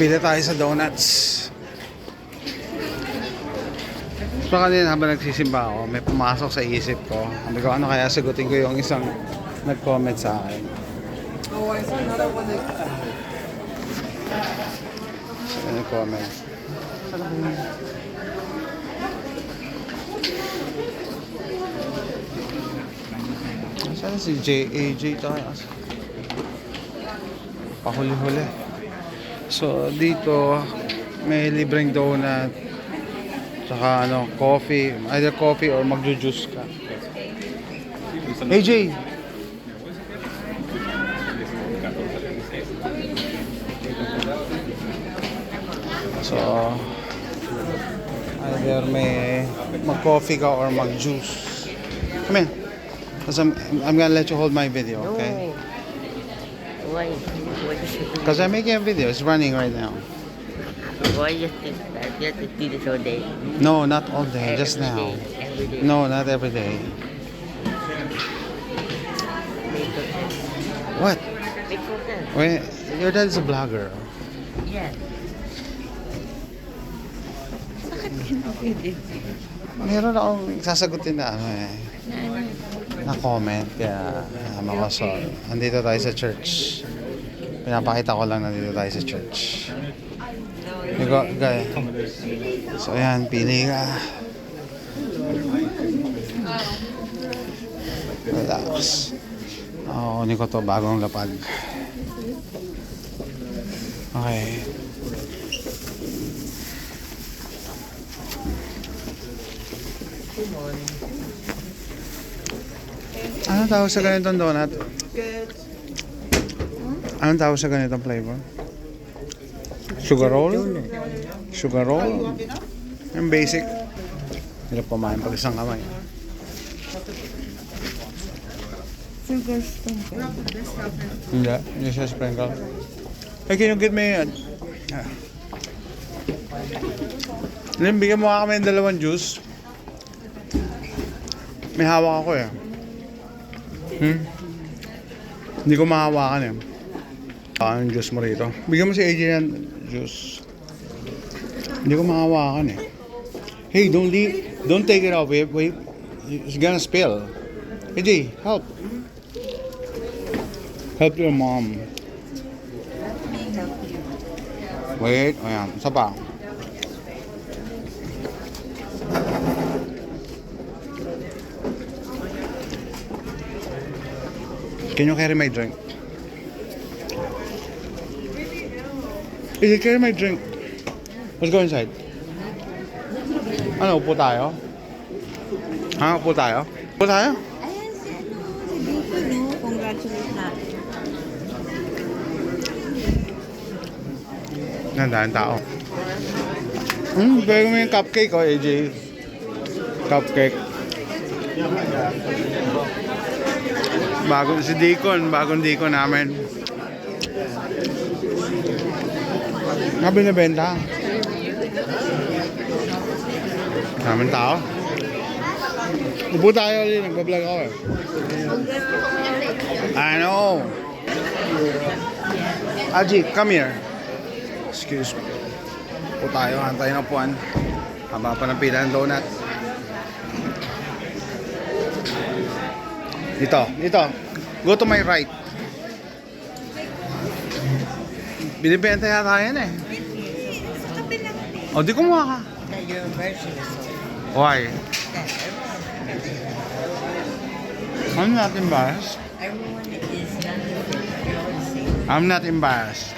Pili tayo sa donuts. So kanina habang nagsisimba ako, may pumasok sa isip ko. Sabi ko, ano kaya sagutin ko yung isang nag-comment sa akin. Oh, I saw another one that Ano comment? Saan si JAJ tayo? Pahuli-huli. So, dito, may libreng donut. Tsaka ano, coffee. Either coffee or magjo-juice ka. AJ! So, either may mag-coffee ka or mag-juice. Come in. Because I'm, I'm gonna let you hold my video, okay? No. Why? Is? Because I'm making a video. It's running right now. Why you think that? You have to do this all day. No, not all day. Just Every now. Every day. No, not every day. What? Make for sense. Wait, your dad's a blogger. Yes. Meron akong sasagutin na ano eh. Na comment kaya um, ako so andito tayo sa church pinapakita ko lang nandito tayo sa church Digo, guy. So ayan, pili ka. Relax. Oo, kunin ko to bagong lapag. Okay. Anong tawag sa ganitong donut? good. Anong tawag sa ganitong flavor? Sugar roll? Sugar roll? Yung basic. Hirap pumain pag isang kamay. Sugar sprinkle. Hindi, hindi siya sprinkle. Hey, can you get me a... Ah. Lim, bigyan mo nga kami ng dalawang juice. May hawak ako eh. Hmm? Hindi ko mahawakan eh. Baka yung juice mo rito. Bigyan mo si AJ ng juice. Hindi ko mahawakan eh. Hey, don't leave. Don't take it out. Wait, wait. It's gonna spill. AJ, help. Help your mom. Wait, ayan. Isa pa. Can you carry my drink? It carry my drink? Let's go inside. Ano, upo tayo? Ha, upo tayo? Upo tayo? Ayan si ano, si Vicky, no? Congratulate natin. Nandaan tao. Hmm, pwede mo yung cupcake oh, AJ. Cupcake. Bago si Deacon, bagong Deacon namin. Nga binibenta. Daming tao. Upo tayo ulit, nagbablog ako eh. I know. Aji, come here. Excuse me. Po tayo, hantay ng puwan. Haba pa ng pila ng donut. Dito, dito. Go to my right. Binibenta yata yan eh. O, di kumuha ka. Your version is. Why? Ano natin ba? everyone not different. I'm not embarrassed.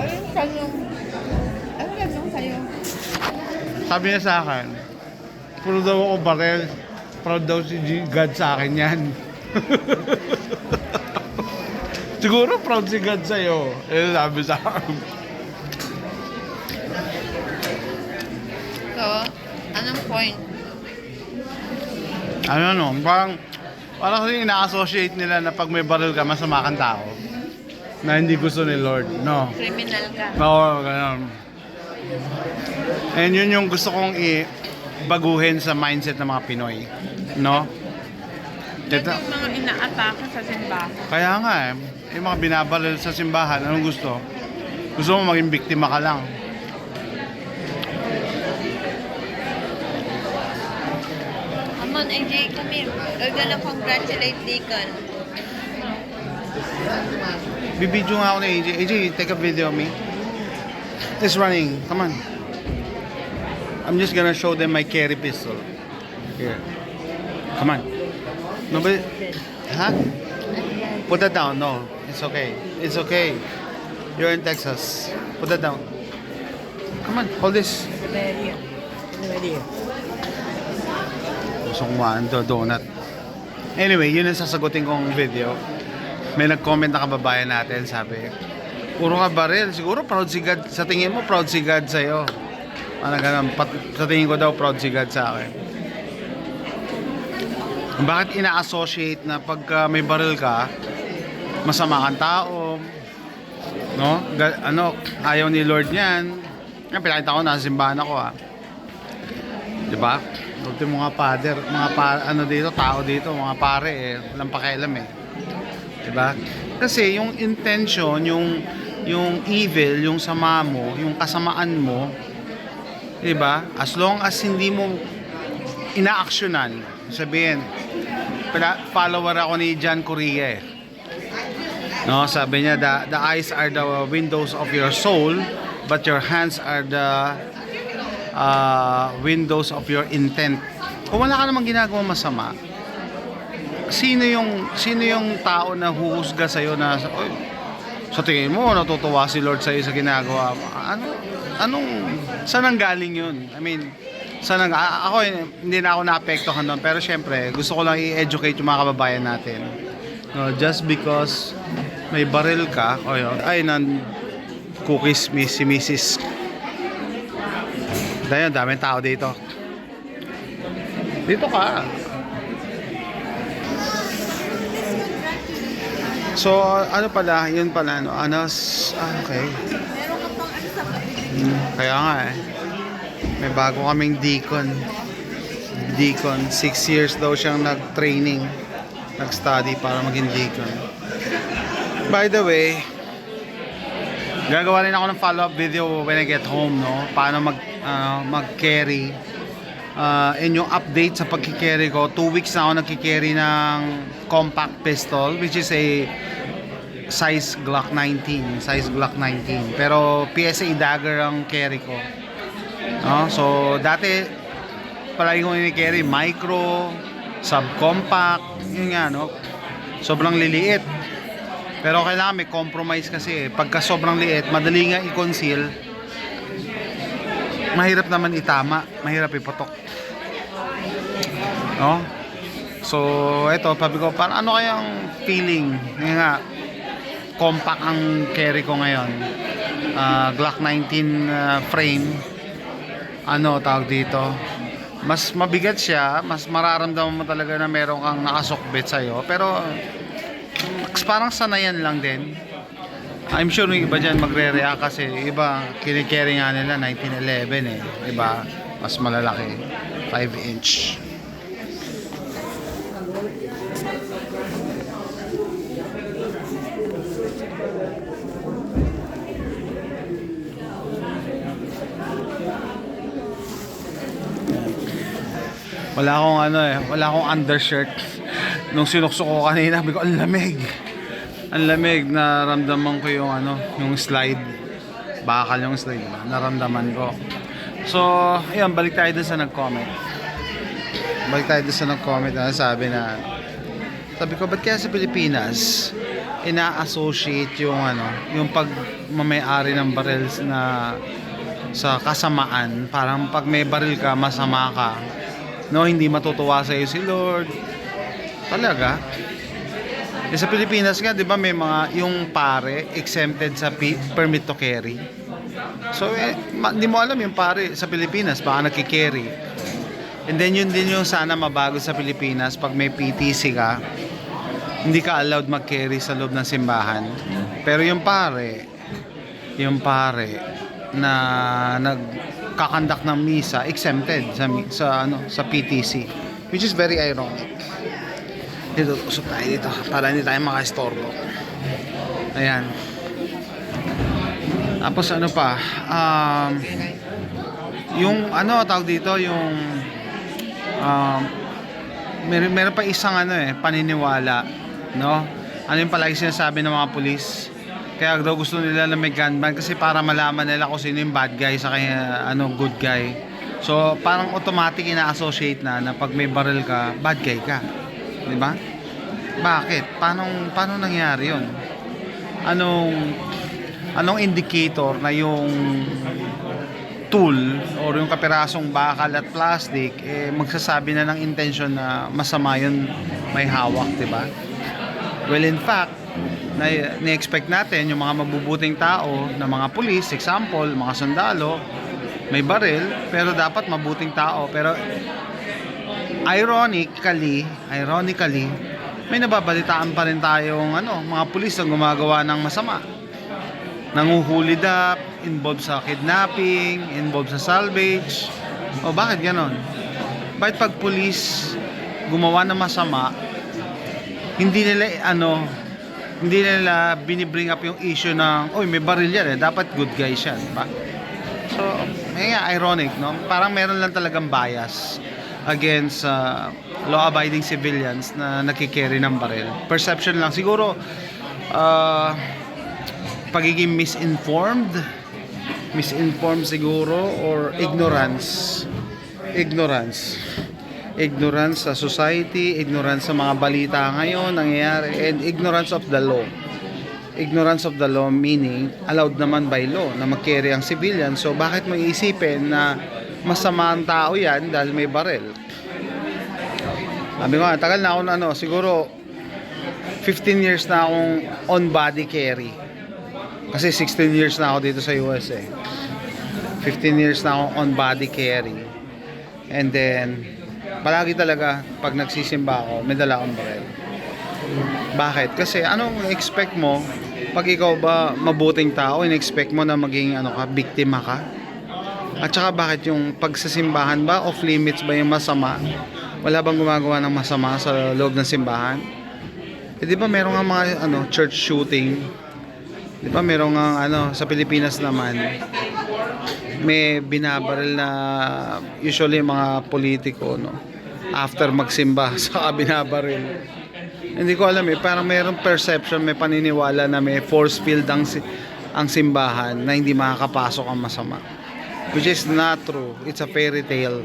Ayun sa'yo. Lang yung sa'yo? Sabi niya sa akin, puro daw ako barel. Proud daw si G- God sa akin yan. Siguro proud si God sa'yo. Eh, sabi sa akin. So, anong point? Ano no, parang, parang kasi ina-associate nila na pag may baril ka, masama kang tao. Na hindi gusto ni Lord. No. Criminal ka. Oo, ganun. And yun yung gusto kong i baguhin sa mindset ng mga Pinoy. No? Ito Ito, yung mga inaatake sa simbahan. kaya nga eh, yung mga binabaril sa simbahan, anong gusto? Gusto mo maging biktima ka lang. Come on, AJ, come here. We're gonna congratulate Deacon. Bibidyo nga ako na AJ. AJ, take a video of me. It's running. Come on. I'm just gonna show them my carry pistol. Here. Come on. Nobody... Huh? Put that down. No. It's okay. It's okay. You're in Texas. Put that down. Come on. Hold this. Gusto kong kumaan to donut. Anyway, yun ang sasagutin kong video. May nag-comment na kababayan natin, sabi, puro ka baril. Siguro proud si God. Sa tingin mo, proud si God sa'yo. Ano ganun. Pat, sa tingin ko daw, proud si God sa akin. Bakit ina-associate na pagka may baril ka, masama kang tao, no? Ga- ano, ayaw ni Lord niyan. Yan, pinakita ko, nasa simbahan ako ah. Di ba? Ultimo mga father, mga pa, ano dito, tao dito, mga pare eh, walang pakialam eh. Di ba? Kasi yung intention, yung yung evil, yung sama mo, yung kasamaan mo, di ba? As long as hindi mo inaaksyonan, sabihin, follower ako ni John Correa eh. No, sabi niya, the, the eyes are the windows of your soul, but your hands are the uh, windows of your intent. Kung wala ka namang ginagawa masama, sino yung sino yung tao na huhusga sa na "Oy, sa tingin mo natutuwa si Lord sa sa ginagawa mo?" Ano anong saan ang galing yun? I mean, saan ang, a- ako hindi na ako naapektuhan doon pero syempre gusto ko lang i-educate yung mga kababayan natin. No, just because may baril ka, o yun, ay nan cookies mi si Mrs. Dahil daming tao dito. Dito ka. So, ano pala, yun pala, ano, ano, s- ah, okay. Meron ka pang ano sa Hmm, kaya nga eh. May bago kaming deacon. Deacon, six years daw siyang nag-training, nag-study para maging deacon. By the way, gagawa rin ako ng follow-up video when I get home, no? Paano mag, ah, mag-carry. Ah, and yung update sa pagkikerry ko, two weeks na ako nagkikerry ng compact pistol, which is a size Glock 19, size Glock 19. Pero PSA dagger ang carry ko. No? So dati palagi kong ini-carry micro, subcompact, yun nga no. Sobrang liliit. Pero kailangan may compromise kasi eh. pagka sobrang liit, madali nga i-conceal. Mahirap naman itama, mahirap iputok. No? So, eto, sabi ko, parang ano kayang feeling? Ngayon nga, compact ang carry ko ngayon. Ah, Glock 19 ah, frame. Ano tawag dito? Mas mabigat siya, mas mararamdaman mo talaga na meron kang nakasukbit sa'yo. Pero parang sanayan lang din. I'm sure yung iba dyan magre-react kasi iba kinikerry nga nila 1911 eh. Iba mas malalaki. 5 inch. Wala akong ano eh, wala akong undershirt. Nung sinukso ko kanina, ko, ang lamig. Ang lamig, naramdaman ko yung ano, yung slide. Bakal yung slide, diba? naramdaman ko. So, ayun, balik tayo dun sa nag-comment. balik tayo doon sa nag-comment na sabi na sabi ko, ba't kaya sa Pilipinas ina-associate yung ano, yung pag mamayari ng barrels na sa kasamaan, parang pag may baril ka, masama ka. No, hindi matutuwa sa iyo si Lord. Talaga? Eh, sa Pilipinas nga, 'di ba, may mga yung pare exempted sa permit to carry. So, eh, hindi mo alam yung pare sa Pilipinas, baka nagki-carry. And then yun din yung sana mabago sa Pilipinas pag may PTC ka, hindi ka allowed mag-carry sa loob ng simbahan. Pero yung pare, yung pare na nagkakandak ng misa exempted sa sa ano sa PTC which is very ironic. Dito usap tayo dito para hindi tayo makaistorbo. Ayan. Tapos ano pa? Um, yung ano tawag dito yung um, meron, meron pa isang ano eh paniniwala no ano yung palagi sinasabi ng mga pulis kaya daw gusto nila na may gun ban kasi para malaman nila kung sino yung bad guy sa kanya ano good guy. So parang automatic ina-associate na na pag may barrel ka bad guy ka. Di ba? Bakit? Paano paano nangyari yon anong anong indicator na yung tool or yung kapirasong bakal at plastic eh magsasabi na ng intention na masama yun may hawak, 'di ba? Well, in fact, na ni-expect natin yung mga mabubuting tao na mga pulis, example, mga sundalo, may baril, pero dapat mabuting tao. Pero ironically, ironically, may nababalitaan pa rin tayong ano, mga pulis na gumagawa ng masama nanguhuli dap, involved sa kidnapping, involved sa salvage. O bakit ganon? Bakit pag police gumawa ng masama, hindi nila ano, hindi nila binibring up yung issue ng, oy may baril yan eh, dapat good guy siya, di ba? So, may nga ironic, no? Parang meron lang talagang bias against uh, law-abiding civilians na nakikerry ng baril. Perception lang. Siguro, uh, pagiging misinformed misinformed siguro or ignorance ignorance ignorance sa society ignorance sa mga balita ngayon nangyayari and ignorance of the law ignorance of the law meaning allowed naman by law na mag-carry ang civilian so bakit mo iisipin na masama ang tao yan dahil may barel sabi ko tagal na ako na ano siguro 15 years na akong on body carry kasi 16 years na ako dito sa US eh. 15 years na ako on body carry. And then, palagi talaga, pag nagsisimba ako, may dala akong baril. Bakit? Kasi anong expect mo pag ikaw ba mabuting tao, in-expect mo na maging ano ka, biktima ka? At saka bakit yung pagsasimbahan ba, off limits ba yung masama? Wala bang gumagawa ng masama sa loob ng simbahan? Eh, di ba meron nga mga ano, church shooting Di ba merong ang ano sa Pilipinas naman may binabaril na usually mga politiko no after magsimba saka binabaril. Hindi ko alam eh parang merong perception may paniniwala na may force field ang ang simbahan na hindi makakapasok ang masama. Which is not true. It's a fairy tale.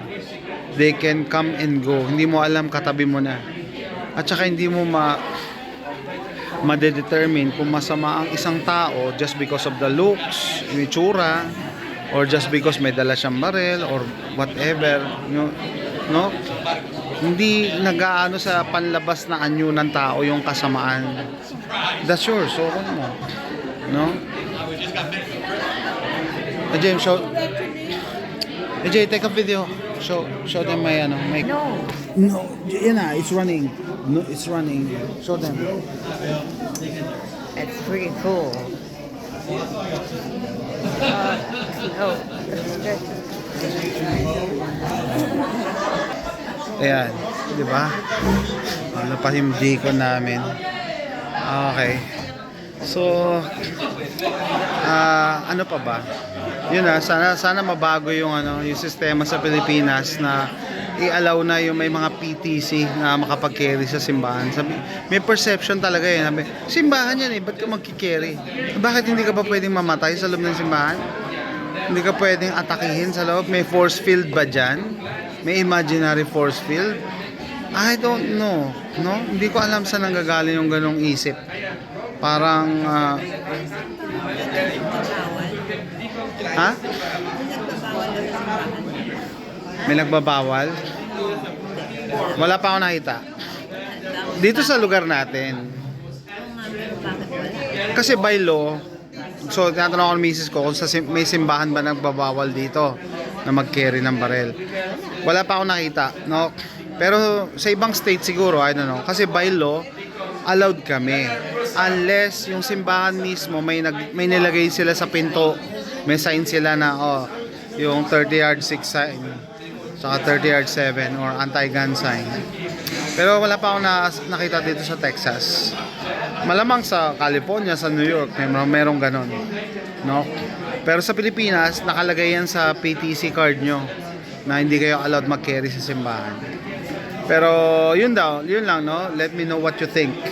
They can come and go. Hindi mo alam katabi mo na. At saka hindi mo ma madedetermine kung masama ang isang tao just because of the looks, yung itsura, or just because may dala siyang barel or whatever, no? no? Hindi nag-aano sa panlabas na anyo ng tao yung kasamaan. That's yours, so kung mo. No? Eh, James, show... Eh, Jay, take a video. Show, show them my, ano, my... No. No, yan na, it's running. No, it's running. Show them. That's pretty cool. Uh, oh, Ayan, di ba? Ano pa yung deacon namin. Okay. So, ah ano pa ba? Yun na, sana, sana mabago yung, ano, yung sistema sa Pilipinas na i-allow na yung may mga PTC na makapag-carry sa simbahan. Sabi, may perception talaga eh. Sabi, simbahan yan eh, ba't ka magki-carry? Bakit hindi ka ba pwedeng mamatay sa loob ng simbahan? Hindi ka pwedeng atakihin sa loob? May force field ba dyan? May imaginary force field. I don't know, no? Hindi ko alam saan nanggagaling yung ganong isip. Parang, ah, ha? May nagbabawal? Wala pa ako nakita. Dito sa lugar natin, kasi by law, so tinatanong ako ng misis ko kung sa may simbahan ba nagbabawal dito na mag-carry ng barel. Wala pa ako nakita, no? Pero sa ibang state siguro, I don't know. Kasi by law, allowed kami. Unless yung simbahan mismo may nag, may nilagay sila sa pinto, may sign sila na oh, yung 30 yard 6 sign, saka 30 yard 7 or anti-gun sign. Pero wala pa ako na, nakita dito sa Texas. Malamang sa California, sa New York, may merong ganon. No? Pero sa Pilipinas, nakalagay yan sa PTC card nyo na hindi kayo allowed mag-carry sa simbahan. Pero yun daw, yun lang no. Let me know what you think.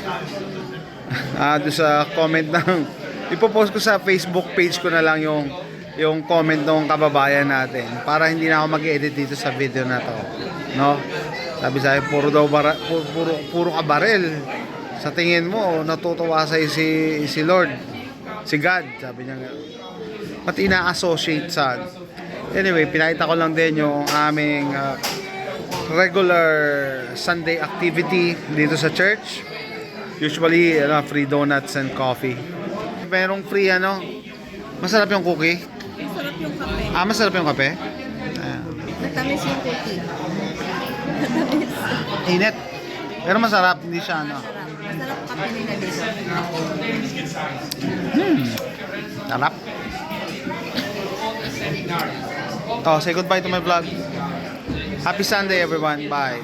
Ah, doon sa comment ng ipopost ko sa Facebook page ko na lang yung yung comment ng kababayan natin para hindi na ako mag-edit dito sa video na to. No? Sabi sa akin, puro daw bara, puro, puro, puro ka. Sa tingin mo, natutuwa sa si si Lord, si God, sabi niya. At ina-associate sa Anyway, pinakita ko lang din yung aming ah, regular Sunday activity dito sa church. Usually, ano, free donuts and coffee. Merong free ano, masarap yung cookie. Masarap yung kape. Ah, masarap yung kape. Ah, Matamis yung cookie. init. Pero masarap, hindi siya ano. Masarap. Masarap kape nila dito. Sarap. Oh, say goodbye to my vlog. Happy Sunday everyone. Bye.